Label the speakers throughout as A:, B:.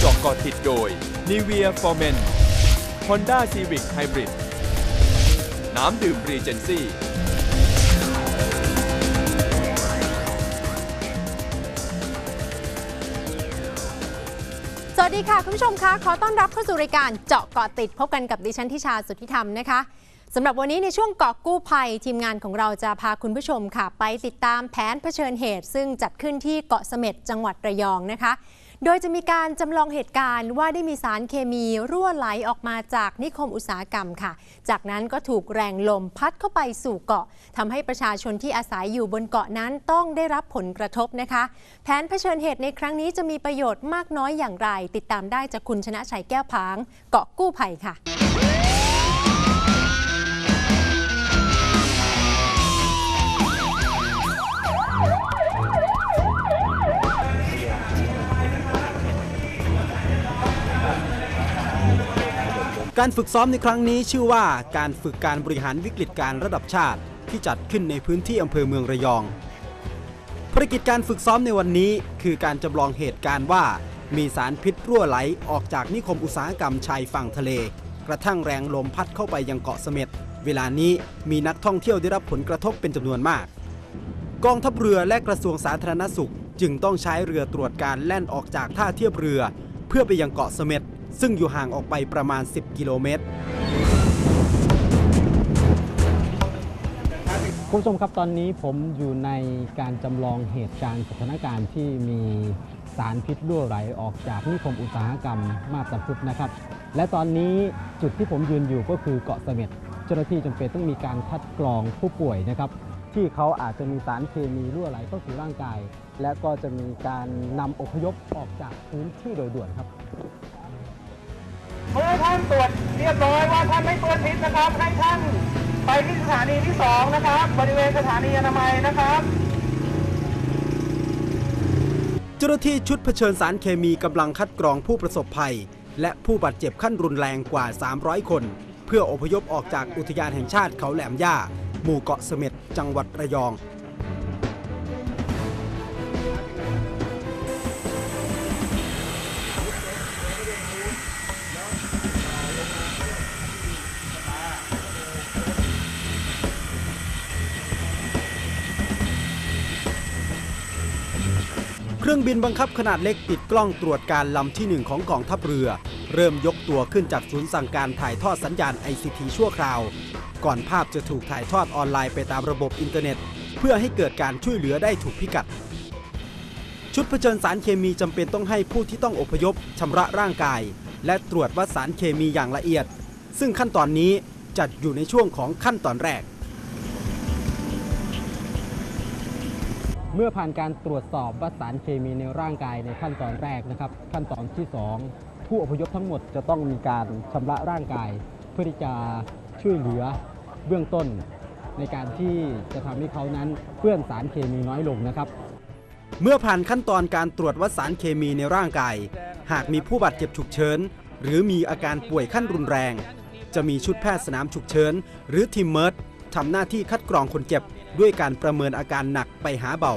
A: เกาะติดโดย Nivea for Men Honda Civic Hybrid น้ำดื่ม Regency
B: สวัสดีค่ะ คุณผู้ชมคะขอต้อนรับเข้าสู่รายการเจาะเกาะติดพบกันกับดิฉันทิชาสุทธิธรรมนะคะสำหรับวันนี้ในช่วงเกาะกู้ภัย ทีมงานของเราจะพาคุณผู้ชมค่ะ ไปติดตามแผนเผชิญเหตุ ซึ่งจัดขึ้นที่เกาะเสม็ดจังหวัดระยองนะคะ โดยจะมีการจำลองเหตุการณ์ว่าได้มีสารเคมีรั่วไหลออกมาจากนิคมอุตสาหกรรมค่ะ จากนั้นก็ถูกแรงลมพัดเข้าไปสู่เกาะทำให้ประชาชนที่อาศัยอยู่บนเกาะนั้นต้องได้รับผลกระทบนะคะ แผนเผชิญเหตุในครั้งนี้จะมีประโยชน์มากน้อยอย่างไร ติดตามได้จากคุณชนะชัยแก้วพาง เกาะกู้ภัยค่ะ
C: การฝึกซ้อมในครั้งนี้ชื่อว่าการฝึกการบริหารวิกฤตการระดับชาติที่จัดขึ้นในพื้นที่อำเภอเมืองระยอง ภารกิจการฝึกซ้อมในวันนี้ คือการจำลองเหตุการณ์ว่า มีสารพิษรั่วไหลออกจากนิคมอุตสาหกรรมชายฝั่งทะเล กระทั่งแรงลมพัดเข้าไปยังเกาะเสม็ดเวลานี้มีนักท่องเที่ยวได้รับผลกระทบเป็นจำนวนมาก กองทัพเรือและกระทรวงสาธารณสุข จึงต้องใช้เรือตรวจการแล่นออกจากท่าเทียบเรือ เพื่อไปยังเกาะเสม็ด ซึ่งอยู่ห่างออกไปประมาณ 10 กิโลเมตร
D: คุณผู้ชมครับตอนนี้ผมอยู่ในการจำลองเหตุการณ์สถานการณ์ที่มีสารพิษรั่วไหลออกจากนิคมอุตสาหกรรมมาบตาพุธนะครับ และตอนนี้จุดที่ผมยืนอยู่ก็คือเกาะเสม็ดเจ้าหน้าที่จำเป็นต้องมีการคัดกรองผู้ป่วยนะครับ ที่เขาอาจจะมีสารเคมีรั่วไหลเข้าสู่ร่างกาย และก็จะมีการนำอพยพออกจากพื้นที่โดยด่วนครับ
E: เมื่อท่านตรวจเรียบร้อยว่าท่านไม่เปื้อนพิษนะครับ ให้ท่านไปที่สถานีที่สองนะครับ บริเวณสถานีอนามัยนะครับ
C: เจ้าหน้าที่ชุดเผชิญสารเคมีกำลังคัดกรองผู้ประสบภัย และผู้บาดเจ็บขั้นรุนแรงกว่า 300 คน เพื่ออพยพออกจากอุทยานแห่งชาติเขาแหลมย่า หมู่เกาะเสม็ดจังหวัดระยอง ครื่องบินบังคับขนาดเล็กติดกล้องตรวจการลำที่หนึ่งของกองทัพเรือ เริ่มยกตัวขึ้นจากศูนย์สั่งการถ่ายทอดสัญญาณ ICT ชั่วคราว ก่อนภาพจะถูกถ่ายทอดออนไลน์ไปตามระบบอินเทอร์เน็ต เพื่อให้เกิดการช่วยเหลือได้ถูกพิกัด ชุดเผชิญสารเคมีจำเป็นต้องให้ผู้ที่ต้องอพยพชำระร่างกาย และตรวจวัดสารเคมีอย่างละเอียด ซึ่งขั้นตอนนี้จัดอยู่ในช่วงของขั้นตอนแรก
D: เมื่อผ่านการตรวจสอบวัสารเคมีในร่างกายในขั้นตอนแรกนะครับ ขั้นตอนที่ 2 ผู้อพยพทั้งหมดจะต้องมีการชำระร่างกาย เพื่อที่จะช่วยเหลือเบื้องต้น ในการที่จะทำให้เขานั้นเปื้อนสารเคมีน้อยลงนะครับ
C: เมื่อผ่านขั้นตอนการตรวจวัดสารเคมีในร่างกาย หากมีผู้บาดเจ็บฉุกเฉิน หรือมีอาการป่วยขั้นรุนแรง จะมีชุดแพทย์สนามฉุกเฉิน หรือทีมเมิร์ดทำหน้าที่คัดกรองคนเจ็บ ด้วยการประเมินอาการหนักไปหาเบา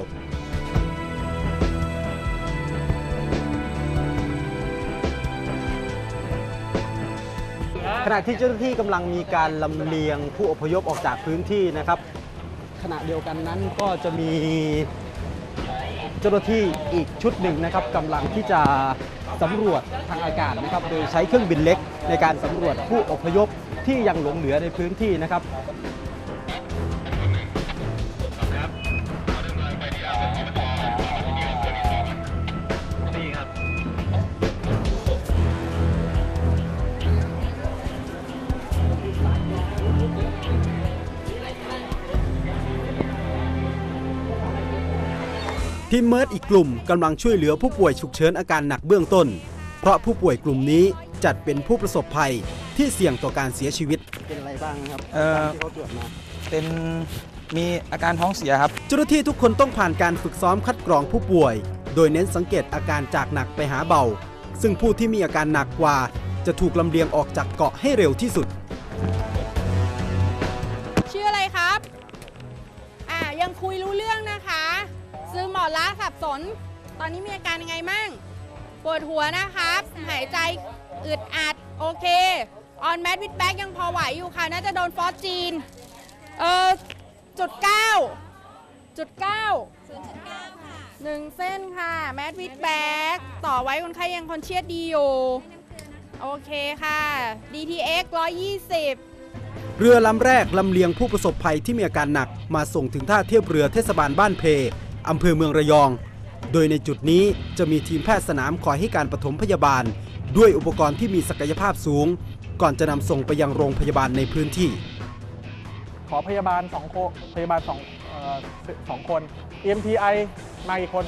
C: ขณะที่เจ้าหน้าที่กำลังมีการลำเลียงผู้อพยพออกจากพื้นที่นะครับ ขณะเดียวกันนั้นก็จะมีเจ้าหน้าที่อีกชุดหนึ่งนะครับกำลังที่จะสำรวจทางอากาศนะครับ โดยใช้เครื่องบินเล็กในการสำรวจผู้อพยพที่ยังหลงเหลือในพื้นที่นะครับ ทีมเมิร์ดอีกกลุ่มกำลังช่วยเหลือผู้ป่วยฉุกเฉินอาการหนักเบื้องต้น เพราะผู้ป่วยกลุ่มนี้จัดเป็นผู้ประสบภัยที่เสี่ยงต่อการเสียชีวิต เป็นอะไรบ้างครับ
F: เอ่อ
C: ที่เขาตรวจมา
F: เป็นมีอาการท้องเสียครับ
C: เจ้าหน้าที่ทุกคนต้องผ่านการฝึกซ้อมคัดกรองผู้ป่วย โดยเน้นสังเกตอาการจากหนักไปหาเบา ซึ่งผู้ที่มีอาการหนักกว่า จะถูกลำเลียงออกจากเกาะให้เร็วที่สุด
G: ยังคุยรู้เรื่องนะคะ ซื้อหมอล้าสับสน ตอนนี้มีอาการยังไงมั่ง ปวดหัวนะครับ หายใจอึดอัด โอเค ออนแมทวิดแบ็กยังพอไหวอยู่ค่ะ น่าจะโดนฟอสจีน เออจุดเก้าจุดเก้าหนึ่งเส้นค่ะ แมทวิดแบ็กต่อไว้คนไข้ยังคอนเชียสดีอยู่ โอเคค่ะ DTX 120
C: เรือลำแรกลำเลียงผู้ประสบภัยที่มีอาการหนักมาส่งถึงท่าเทียบเรือเทศบาลบ้านเพอำเภอเมืองระยอง โดยในจุดนี้จะมีทีมแพทย์สนามคอยให้การปฐมพยาบาล ด้วยอุปกรณ์ที่มีศักยภาพสูง ก่อนจะนำส่งไปยังโรงพยาบาลในพื้นที่
E: ขอพยาบาลสองโคพยาบาลสองเอ่อสองคน EMTI มากี่คน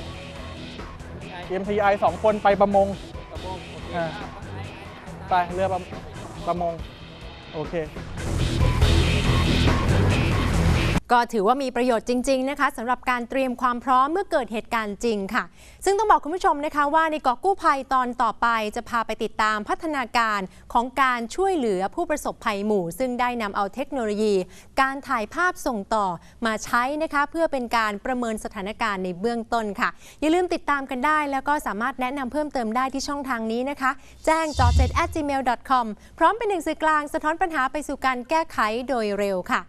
E: EMTI สองคนไปประมงอ่าไปเรือประประมง โอเค Yeah.
B: ก็ถือว่ามีประโยชน์จริง ๆ นะคะสำหรับการเตรียมความพร้อมเมื่อเกิดเหตุการณ์จริงค่ะ ซึ่งต้องบอกคุณผู้ชมนะคะว่าในเกาะกู้ภัยตอนต่อไปจะพาไปติดตามพัฒนาการของการช่วยเหลือผู้ประสบภัยหมู่ ซึ่งได้นำเอาเทคโนโลยี การถ่ายภาพส่งต่อมาใช้นะคะ เพื่อเป็นการประเมินสถานการณ์ในเบื้องต้นค่ะ อย่าลืมติดตามกันได้ แล้วก็สามารถแนะนำเพิ่มเติมได้ที่ช่องทางนี้นะคะ แจ้งจอเจ็ด gmail.com พร้อมเป็นหนึ่งสื่อกลางสะท้อนปัญหาไปสู่การแก้ไขโดยเร็วค่ะ